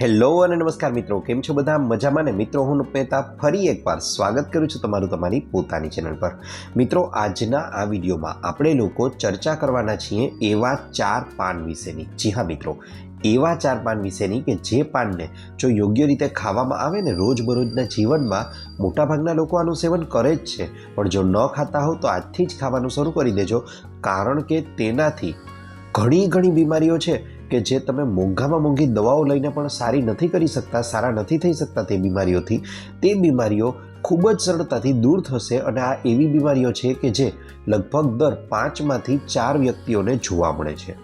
Hello અને નમસ્કાર મિત્રો, કેમ છો બધા? મજામાં ને? મિત્રો, હું મહેતા ફરી એકવાર સ્વાગત કરું છું તમારું તમારી પોતાની ચેનલ પર. મિત્રો, આજના આ વિડીયોમાં આપણે લોકો ચર્ચા કરવાના છીએ એવા ચાર પાન વિશેની. જી હા મિત્રો, એવા ચાર પાન વિશેની કે જે પાનને જો યોગ્ય રીતે ખાવામાં આવે ને, રોજબરોજના જીવનમાં મોટાભાગના લોકો આનું સેવન કરે જ છે. પણ જો ન ખાતા હો તો આજથી જ ખાવાનું શરૂ કરી દેજો. કારણ કે તેનાથી ઘણી ઘણી બીમારીઓ છે. કે જે તમે મોંઘામાં મોંઘી દવાઓ લઈને પણ સારી નથી કરી શકતા, સારા નથી થઈ શકતા તે બીમારીઓથી, તે બીમારીઓ ખૂબ જ સરળતાથી દૂર થશે અને આ એવી બીમારીઓ છે કે જે લગભગ દર પાંચમાંથી ચાર વ્યક્તિઓને જોવા મળે છે.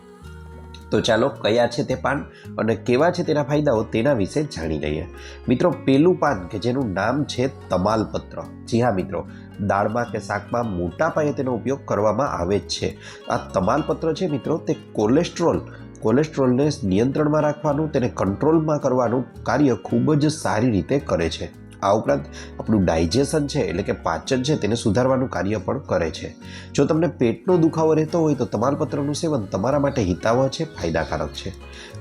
તો ચાલો કયા છે તે પાન અને કેવા છે તેના ફાયદાઓ તેના વિશે જાણી લઈએ. મિત્રો, પેલું પાન કે જેનું નામ છે તમાલપત્ર. જી હા મિત્રો, દાળમાં કે શાકમાં મોટા પાયે તેનો ઉપયોગ કરવામાં આવે જ છે. આ તમાલપત્ર છે મિત્રો, તે કોલેસ્ટ્રોલ કોલેસ્ટ્રોલને નિયંત્રણમાં રાખવાનું, તેને કંટ્રોલમાં કરવાનું કાર્ય ખૂબ જ સારી રીતે કરે છે. આ ઉપરાંત આપણું ડાયજેશન છે, એટલે કે પાચન છે, તેને સુધારવાનું કાર્ય પણ કરે છે. જો તમને પેટનો દુખાવો રહેતો હોય તો તમાલપત્રનું સેવન તમારા માટે હિતાવહ છે, ફાયદાકારક છે.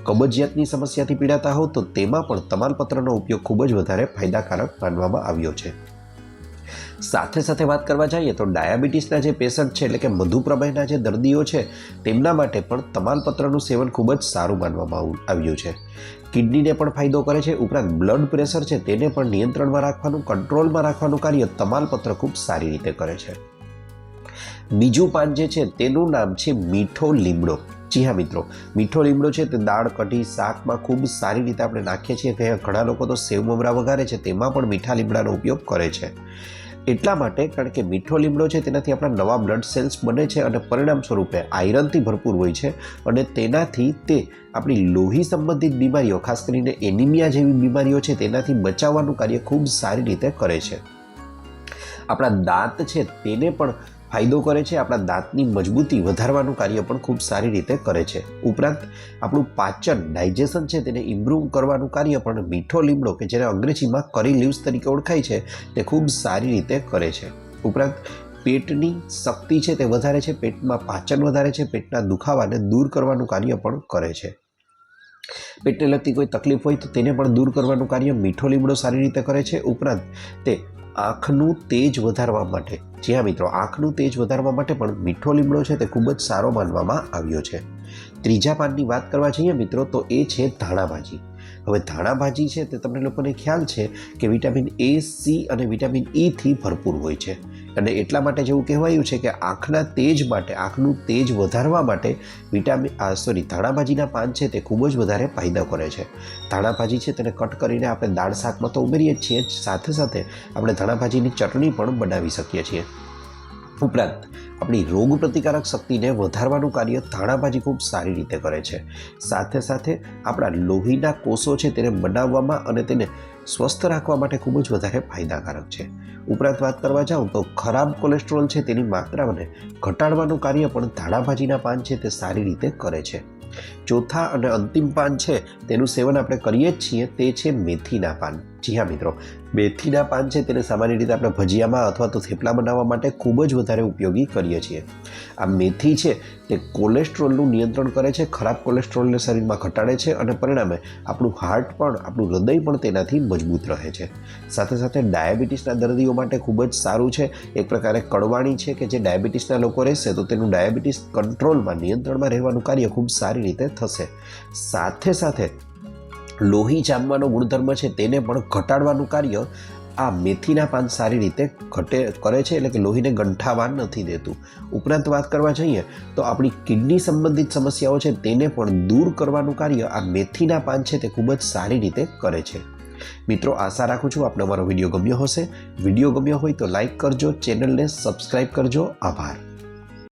કબજિયાતની સમસ્યાથી પીડાતા હો તો તેમાં પણ તમાલપત્રનો ઉપયોગ ખૂબ જ વધારે ફાયદાકારક માનવામાં આવ્યો છે. સાથે સાથે વાત કરવા જઈએ તો ડાયાબિટીસના જે પેશન્ટ છે, એટલે કે મધુપ્રમેહના જે દર્દીઓ છે, તેમના માટે પણ તમાલપત્રનું સેવન ખૂબ જ સારું માનવામાં આવ- આવ્યું છે. કિડનીને પણ ફાયદો કરે છે, ઉપરાંત બ્લડ પ્રેશર છે, તેને પણ નિયંત્રણમાં રાખવાનું, કંટ્રોલમાં રાખવાનું કાર્ય તમાલપત્ર ખૂબ સારી રીતે કરે છે. બીજું પાન જે છે, તેનું નામ છે મીઠો લીમડો. જી હા મિત્રો, મીઠો લીમડો છે, તે દાળ, કઢી, શાકમાં ખૂબ સારી રીતે આપણે નાખીએ છીએ. ઘણા લોકો તો સેવ મમરા વઘારે છે, તેમાં પણ મીઠા લીમડાનો ઉપયોગ કરે છે. એટલા માટે કારણ કે મીઠો લીમડો છે, તેનાથી આપણા નવા બ્લડ સેલ્સ બને છે અને પરિણામ સ્વરૂપે આયરનથી ભરપૂર હોય છે અને તેનાથી તે આપણી લોહી સંબંધિત બીમારીઓ, ખાસ કરીને એનિમિયા જેવી બીમારીઓ છે, તેનાથી બચાવવાનું કાર્ય ખૂબ સારી રીતે કરે છે. આપણા દાંત છે, તેને પણ ફાયદો કરે છે, આપણા દાંતની મજબૂતી વધારવાનું કાર્ય પણ ખૂબ સારી રીતે કરે છે. ઉપરાંત, આપણું પાચન, ડાયજેશન છે તેને ઇમ્પ્રૂવ કરવાનું કાર્ય પણ મીઠો લીમડો કે જેને અંગ્રેજીમાં કરી લીવ્સ તરીકે ઓળખાય છે, તે ખૂબ સારી રીતે કરે છે. ઉપરાંત, પેટની શક્તિ છે તે વધારે છે, પેટમાં પાચન વધારે છે, પેટના દુખાવાને દૂર કરવાનું કાર્ય પણ કરે છે. પેટને લગતી કોઈ તકલીફ હોય તો તેને પણ દૂર કરવાનું કાર્ય મીઠો લીમડો સારી રીતે કરે છે. ઉપરાંત, તે આંખનું તેજ વધારવા માટે. જી હા મિત્રો, આંખનું તેજ વધારવા માટે પણ મીઠો લીમડો છે તે ખૂબ જ સારો માનવામાં આવ્યો છે. ત્રીજા પાનની વાત કરવા જઈએ મિત્રો, તો એ છે ધાણાભાજી. હવે ધાણાભાજી છે તે તમને લોકોને ખ્યાલ છે કે વિટામિન એ, સી અને વિટામિન ઈથી ભરપૂર હોય છે. અને એટલા માટે જેવું કહેવાયું છે કે આંખના તેજ માટે, આંખનું તેજ વધારવા માટે વિટામિન, આ સોરી ધાણાભાજીના પાન છે તે ખૂબ જ વધારે ફાયદા કરે છે. ધાણાભાજી છે તેને કટ કરીને આપણે દાળ શાકમાં તો ઉમેરીએ જ છીએ, સાથે સાથે આપણે ધાણાભાજીની ચટણી પણ બનાવી શકીએ છીએ. ઉપરાંત, આપણી રોગ પ્રતિકારક શક્તિને વધારવાનું કાર્ય ધાણાભાજી ખૂબ સારી રીતે કરે છે. સાથે સાથે આપણા લોહીના કોષો છે તેને બનાવવામાં અને તેને સ્વસ્થ રાખવા માટે ખૂબ જ વધારે ફાયદાકારક છે. ઉપરાંત વાત કરવા જાઉં તો ખરાબ કોલેસ્ટ્રોલ છે તેની માત્રાને ઘટાડવાનું કાર્ય પણ ધાણાભાજીના પાન છે તે સારી રીતે કરે છે. ચોથા અને અંતિમ પાન છે તેનું સેવન આપણે કરીએ જ છીએ તે છે મેથીના પાન. જી હા મિત્રો. મેથીના પાન છે તેને સામાન્ય રીતે આપણે ભજીયામાં અથવા તો થેપલા બનાવવા માટે ખૂબ જ વધારે ઉપયોગી કરીએ છીએ. આ મેથી છે તે કોલેસ્ટ્રોલનું નિયંત્રણ કરે છે, ખરાબ કોલેસ્ટ્રોલને શરીરમાં ઘટાડે છે અને પરિણામે આપણું હાર્ટ પણ, આપણું હૃદય પણ તેનાથી મજબૂત રહે છે. સાથે સાથે ડાયાબિટીસના દર્દીઓ માટે ખૂબ જ સારું છે. એક પ્રકારે કડવાણી છે કે જે ડાયાબિટીસના લોકો રહેશે તો તેનું ડાયાબિટીસ કંટ્રોલમાં, નિયંત્રણમાં રહેવાનું કાર્ય ખૂબ સારી રીતે થશે. સાથે સાથે લોહી જામવાનો ગુણધર્મ છે તેને પણ ઘટાડવાનું કાર્ય આ મેથીના પાન સારી રીતે ઘટે, કરે છે એટલે કે લોહીને ગંઠાવા નથી દેતું. ઉપરાંત વાત કરવા જઈએ તો આપણી કિડની સંબંધિત સમસ્યાઓ છે તેને પણ દૂર કરવાનું કાર્ય આ મેથીના પાન છે તે ખૂબ જ સારી રીતે કરે છે. મિત્રો, આશા રાખું છું આપને અમારો વીડિયો ગમ્યો હશે. વીડિયો ગમ્યો હોય તો લાઈક કરજો, ચેનલને સબસ્ક્રાઈબ કરજો. આભાર.